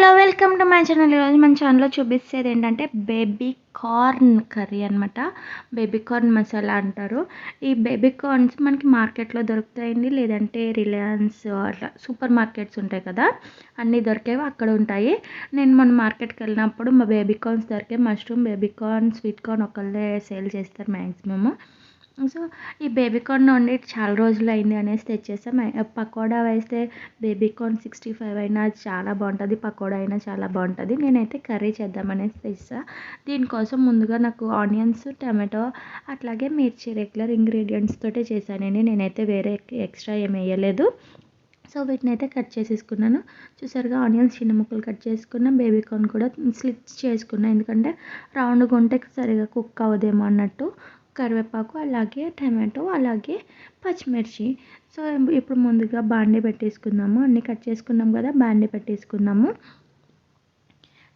Hello welcome to my channel. ఈరోజు మన ఛానల్లో చూపిస్తేది ఏంటంటే బేబీ కార్న్ కర్రీ అనమాట బేబీ కార్న్ మసాలా అంటారు. ఈ బేబీ కార్న్స్ మనకి మార్కెట్లో దొరుకుతాయండి. లేదంటే రిలయన్స్ అట్లా సూపర్ మార్కెట్స్ ఉంటాయి కదా అన్నీ దొరికేవి అక్కడ ఉంటాయి. నేను మొన్న మార్కెట్కి వెళ్ళినప్పుడు మా బేబీ కార్న్స్ దొరికే mushroom baby corn sweet corn ఒకళ్ళే సేల్ చేస్తారు మ్యాక్సిమమ్ సో ఈ బేబీ కార్న్ వండి చాలా రోజులు అయింది అనేసి తెచ్చేసాం. పకోడా వేస్తే బేబీ కార్న్ సిక్స్టీ ఫైవ్ అయినా చాలా బాగుంటుంది పకోడా అయినా చాలా బాగుంటుంది. నేనైతే కర్రీ చేద్దామనేసి తెచ్చా దీనికోసం ముందుగా నాకు ఆనియన్స్ టమాటో అట్లాగే మిర్చి రెగ్యులర్ ఇంగ్రీడియంట్స్ తోటే చేశానండి. నేనైతే వేరే ఎక్స్ట్రా ఏం వేయలేదు. సో వీటిని అయితే కట్ చేసేసుకున్నాను. చూసారుగా ఆనియన్స్ చిన్న ముక్కలు కట్ చేసుకున్నా. బేబీ కార్న్ కూడా స్లిప్స్ చేసుకున్నా. ఎందుకంటే రౌండ్గా ఉంటే సరిగా కుక్ అవ్వదేమో అన్నట్టు. కరివేపాకు అలాగే టమాటో అలాగే పచ్చిమిర్చి. సో ఇప్పుడు ముందుగా బాండీ పెట్టేసుకుందాము. అన్నీ కట్ చేసుకున్నాం కదా బాండీ పెట్టేసుకుందాము.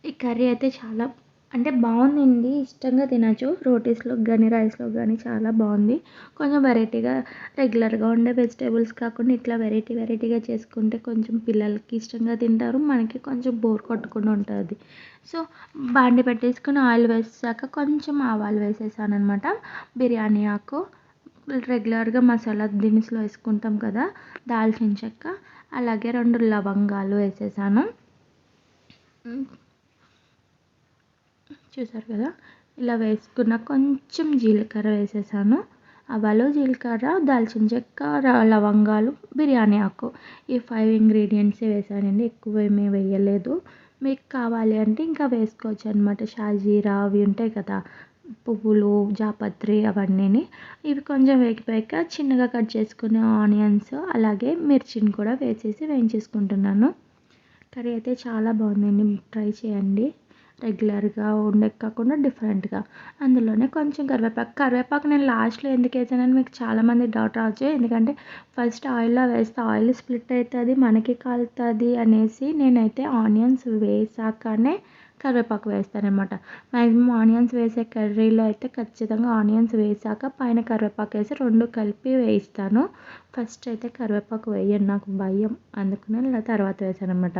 ఈ కర్రీ అయితే చాలా అంటే బాగుందండి. ఇష్టంగా తినచ్చు. రోటీస్లో కానీ రైస్లో కానీ చాలా బాగుంది. కొంచెం వెరైటీగా రెగ్యులర్గా ఉండే వెజిటేబుల్స్ కాకుండా ఇట్లా వెరైటీ వెరైటీగా చేసుకుంటే కొంచెం పిల్లలకి ఇష్టంగా తింటారు. మనకి కొంచెం బోర్ కొట్టకుండా ఉంటుంది. సో బాండి పెట్టేసుకుని ఆయిల్ వేసాక కొంచెం ఆవాలు వేసేసాను అనమాట బిర్యానీ ఆకు రెగ్యులర్గా మసాలా దినుసులు వేసుకుంటాం కదా దాల్చిన చెక్క అలాగే రెండు లవంగాలు వేసేసాను. చూసారు కదా? ఇలా వేసుకున్న కొంచెం జీలకర్ర వేసేసాను. ఆవాలు జీలకర్ర దాల్చిన చెక్క లవంగాలు బిర్యానీ ఆకు. ఈ ఫైవ్ ఇంగ్రీడియంట్సే వేసానండి. ఎక్కువ ఏమీ వేయలేదు. మీకు కావాలి అంటే ఇంకా వేసుకోవచ్చు అనమాట షాజీరా అవి ఉంటాయి కదా? పువ్వులు జాపత్రి అవన్నీ ఇవి కొంచెం వేగిపోయాక చిన్నగా కట్ చేసుకునే ఆనియన్స్ అలాగే మిర్చిని కూడా వేసేసి వేయించేసుకుంటున్నాను. కర్రీ అయితే చాలా బాగుందండి. ట్రై చేయండి. రెగ్యులర్గా ఉండే కాకుండా డిఫరెంట్గా. అందులోనే కొంచెం కరివేపాకు. కరివేపాకు నేను లాస్ట్లో ఎందుకు వేసానని మీకు చాలామంది డౌట్ రావచ్చు. ఎందుకంటే ఫస్ట్ ఆయిల్లో వేస్తే ఆయిల్ స్ప్లిట్ అవుతుంది మనకి కాలుతుంది అనేసి నేనైతే ఆనియన్స్ వేసాకనే కరివేపాకు వేస్తానమాట మ్యాక్సిమం ఆనియన్స్ వేసే కర్రీలో అయితే ఖచ్చితంగా ఆనియన్స్ వేసాక పైన కరివేపాకు వేసి రెండు కలిపి వేయిస్తాను. ఫస్ట్ అయితే కరివేపాకు వేయను నాకు భయం. అందుకనే తర్వాత వేసాను అనమాట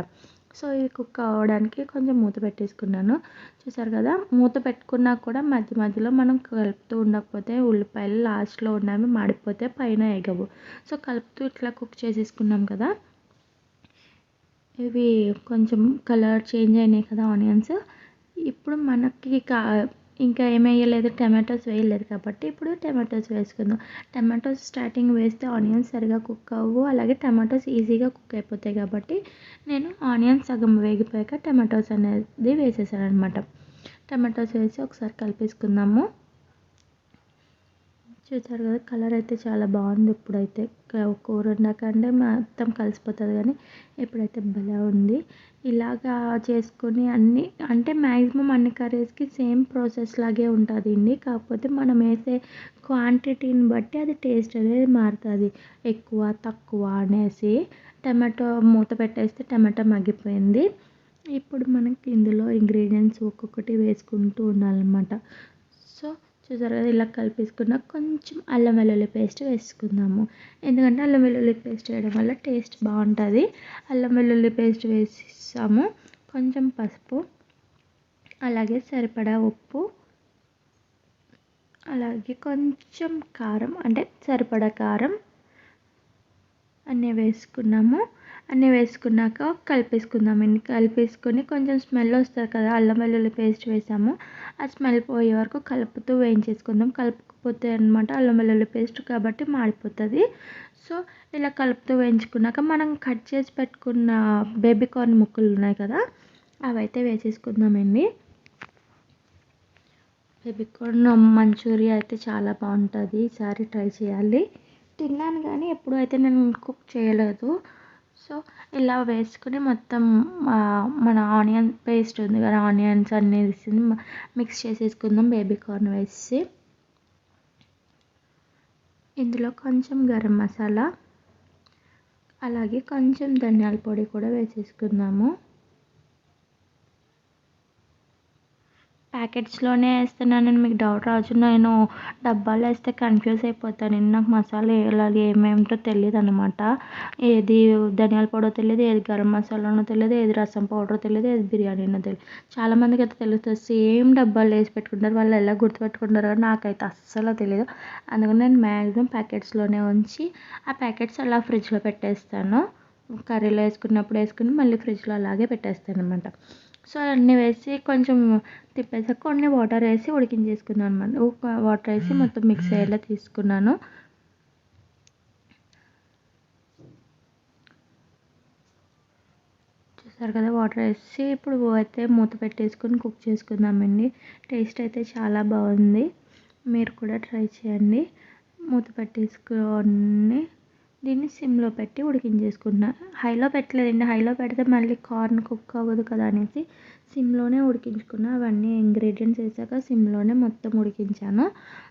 సో ఇది కుక్ అవ్వడానికి కొంచెం మూత పెట్టేసుకున్నాను. చూసారు కదా? మూత పెట్టుకున్నా కూడా మధ్య మధ్యలో మనం కలుపుతూ ఉండకపోతే ఉల్లిపాయలు లాస్ట్లో ఉన్నవి మాడిపోతే పైన ఎగవు. సో కలుపుతూ ఇట్లా కుక్ చేసేసుకున్నాం కదా? ఇవి కొంచెం కలర్ చేంజ్ అయినాయి కదా ఆనియన్స్. ఇప్పుడు మనకి కా ఇంకా ఏం వేయలేదు టమాటోస్ వేయలేదు కాబట్టి ఇప్పుడు టమాటోస్ వేసుకుందాం. టమాటోస్ స్టార్టింగ్ వేస్తే ఆనియన్స్ సరిగా కుక్ అవ్వు అలాగే టమాటోస్ ఈజీగా కుక్ అయిపోతాయి కాబట్టి నేను ఆనియన్స్ సగం వేగిపోయాక టమాటోస్ అనేది వేసేసాను అనమాట టమాటోస్ వేసి ఒకసారి కలిపేసుకుందాము. చూసారు కదా కలర్ అయితే చాలా బాగుంది. ఇప్పుడైతే కూర వండాకంటే మొత్తం కలిసిపోతుంది కానీ ఇప్పుడైతే భలే ఉంది. ఇలాగా చేసుకొని అన్ని అంటే మ్యాక్సిమం అన్ని కర్రీస్కి సేమ్ ప్రాసెస్ లాగే ఉంటుంది అండి. కాకపోతే మనం వేసే క్వాంటిటీని బట్టి అది టేస్ట్ అనేది మారుతుంది. ఎక్కువ తక్కువ అనేసి టమాటో మూత పెట్టేస్తే టమాటో మగ్గిపోయింది. ఇప్పుడు మనకి ఇందులో ఇంగ్రీడియంట్స్ ఒక్కొక్కటి వేసుకుంటూ ఉండాలన్నమాట. చూసారు కదా ఇలా కలిపేసుకున్న కొంచెం అల్లం వెల్లుల్లి పేస్ట్ వేసుకుందాము. ఎందుకంటే అల్లం వెల్లుల్లి పేస్ట్ వేయడం వల్ల టేస్ట్ బాగుంటుంది. అల్లం వెల్లుల్లి పేస్ట్ వేసాము కొంచెం పసుపు అలాగే సరిపడా ఉప్పు అలాగే కొంచెం కారం అంటే సరిపడా కారం అన్నీ వేసుకున్నాము. అన్నీ వేసుకున్నాక కలిపేసుకుందామండి కలిపేసుకొని కొంచెం స్మెల్ వస్తుంది కదా అల్లం వెల్లుల్లి పేస్ట్ వేసాము. ఆ స్మెల్ పోయే వరకు కలుపుతూ వేయించేసుకుందాం. కలుపుకపోతే అనమాట అల్లం వెల్లుల్లి పేస్ట్ కాబట్టి మాడిపోతుంది. సో ఇలా కలుపుతూ వేయించుకున్నాక మనం కట్ చేసి పెట్టుకున్న బేబీ కార్న్ ముక్కలు ఉన్నాయి కదా అవైతే వేసేసుకుందామండి బేబీ కార్న్ మంచూరియా అయితే చాలా బాగుంటుంది. ఈసారి ట్రై చేయాలి. తిన్నాను కానీ ఎప్పుడు అయితే నేను కుక్ చేయలేదు. సో ఇలా వేసుకుని మొత్తం మన ఆనియన్ పేస్ట్ ఉంది కదా ఆనియన్స్ అన్నీ వేసి మిక్స్ చేసేసుకుందాం బేబీ కార్న్ వేసి. ఇందులో కొంచెం గరం మసాలా అలాగే కొంచెం ధనియాల పొడి కూడా వేసేసుకుందాము. ప్యాకెట్స్లోనే వేస్తున్నానని మీకు డౌట్ రావచ్చు. నేను డబ్బాలో వేస్తే కన్ఫ్యూజ్ అయిపోతాను. నాకు మసాలా వేయాలి ఏమేమిటో తెలియదు అనమాట ఏది ధనియాల పౌడర్ తెలియదు ఏది గరం మసాలానో తెలియదు ఏది రసం పౌడర్ తెలియదు ఏది బిర్యానీనో తెలియదు చాలామందికి అయితే తెలుస్తుంది. సేమ్ డబ్బాలు వేసి పెట్టుకుంటారు. వాళ్ళు ఎలా గుర్తుపెట్టుకుంటారో నాకైతే అస్సలు తెలియదు అందుకని నేను మ్యాక్సిమం ప్యాకెట్స్లోనే ఉంచి ఆ ప్యాకెట్స్ అలా ఫ్రిడ్జ్లో పెట్టేస్తాను. కర్రీలో వేసుకున్నప్పుడు వేసుకుని మళ్ళీ ఫ్రిడ్జ్లో అలాగే పెట్టేస్తాను అనమాట సో అన్నీ వేసి కొంచెం తిప్పేసాక కొన్ని వాటర్ వేసి ఉడికించేసుకున్నాను అనమాట వాటర్ వేసి మొత్తం మిక్స్ అయ్యేలా తీసుకున్నాను. చూసారు కదా వాటర్ వేసి ఇప్పుడు అయితే మూత పెట్టేసుకొని కుక్ చేసుకుందామండి. టేస్ట్ అయితే చాలా బాగుంది. మీరు కూడా ట్రై చేయండి. మూత పెట్టేసుకొని దీన్ని సిమ్లో పెట్టి ఉడికించేసుకున్నా హైలో పెట్టలేదండి. హైలో పెడితే మళ్ళీ కార్న్ కుక్ అవ్వదు కదా అనేసి సిమ్లోనే ఉడికించుకున్న. అవన్నీ ఇంగ్రీడియంట్స్ వేసాక సిమ్లోనే మొత్తం ఉడికించాను.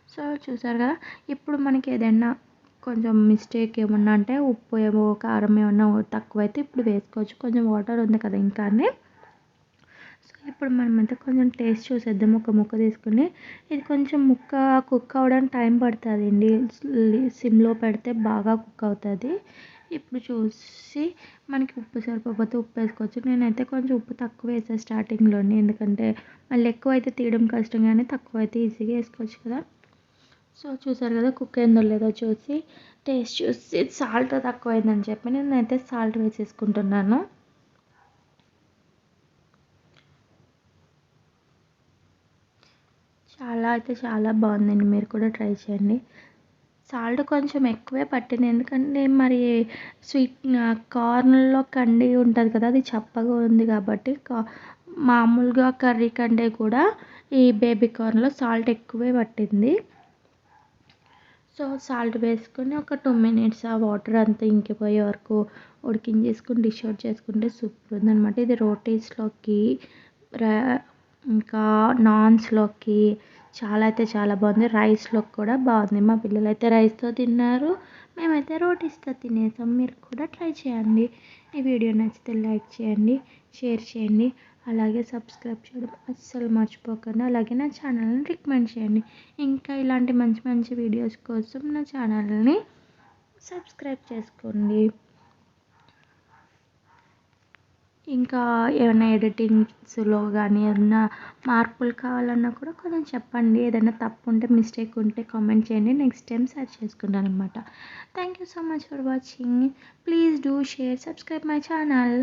సో చూసారు కదా? ఇప్పుడు మనకి ఏదైనా కొంచెం మిస్టేక్ ఏమన్నా అంటే ఉప్పు ఏమో కారం ఏమన్నా తక్కువైతే ఇప్పుడు వేసుకోవచ్చు. కొంచెం వాటర్ ఉంది కదా ఇంకానే ఇప్పుడు మనమైతే కొంచెం టేస్ట్ చూసేద్దాం. ఒక ముక్క తీసుకుని ఇది కొంచెం ముక్క కుక్ అవ్వడానికి టైం పడుతుంది అండి సిమ్లో పెడితే బాగా కుక్ అవుతుంది. ఇప్పుడు చూసి మనకి ఉప్పు సరిపోతే ఉప్పు వేసుకోవచ్చు. నేనైతే కొంచెం ఉప్పు తక్కువ వేసాను స్టార్టింగ్లోనే. ఎందుకంటే మళ్ళీ ఎక్కువ అయితే తీయడం కష్టం కానీ తక్కువ అయితే ఈజీగా వేసుకోవచ్చు కదా. సో చూసారు కదా కుక్ అయిందో లేదో చూసి టేస్ట్ చూసి సాల్ట్ తక్కువైందని చెప్పి నేనైతే సాల్ట్ వేసేసుకుంటున్నాను. చాలా అయితే చాలా బాగుందండి. మీరు కూడా ట్రై చేయండి. సాల్ట్ కొంచెం ఎక్కువే పట్టింది. ఎందుకంటే మరి స్వీట్ కార్న్లో కండి ఉంటుంది కదా అది చప్పగా ఉంది కాబట్టి మామూలుగా కర్రీ కంటే కూడా ఈ బేబీ కార్న్లో సాల్ట్ ఎక్కువే పట్టింది. సో సాల్ట్ వేసుకొని ఒక టూ మినిట్స్ ఆ వాటర్ అంతా ఇంకిపోయే వరకు ఉడికించేసుకుని డిష్ అవుట్ చేసుకుంటే సూపర్ ఉందనమాట ఇది రోటీస్లోకి ఇంకా నాన్స్లోకి చాలా అయితే చాలా బాగుంది. రైస్లోకి కూడా బాగుంది. మా పిల్లలు అయితే రైస్తో తిన్నారు. మేమైతే రోటీస్తో తినేసాం. మీరు కూడా ట్రై చేయండి. ఈ వీడియో నచ్చితే లైక్ చేయండి షేర్ చేయండి. అలాగే సబ్స్క్రైబ్ చేయడం అస్సలు మర్చిపోకండి. అలాగే నా ఛానల్ని రికమెండ్ చేయండి. ఇంకా ఇలాంటి మంచి మంచి వీడియోస్ కోసం నా ఛానల్ని సబ్స్క్రైబ్ చేసుకోండి. ఇంకా ఏమైనా ఎడిటింగ్స్లో కానీ ఏమైనా మార్పులు కావాలన్నా కూడా కొంచెం చెప్పండి. ఏదైనా తప్పు ఉంటే మిస్టేక్ ఉంటే కామెంట్ చేయండి. నెక్స్ట్ టైం సెర్చ్ చేసుకుంటాను అనమాట thank you so much for watching. Please do share subscribe my channel.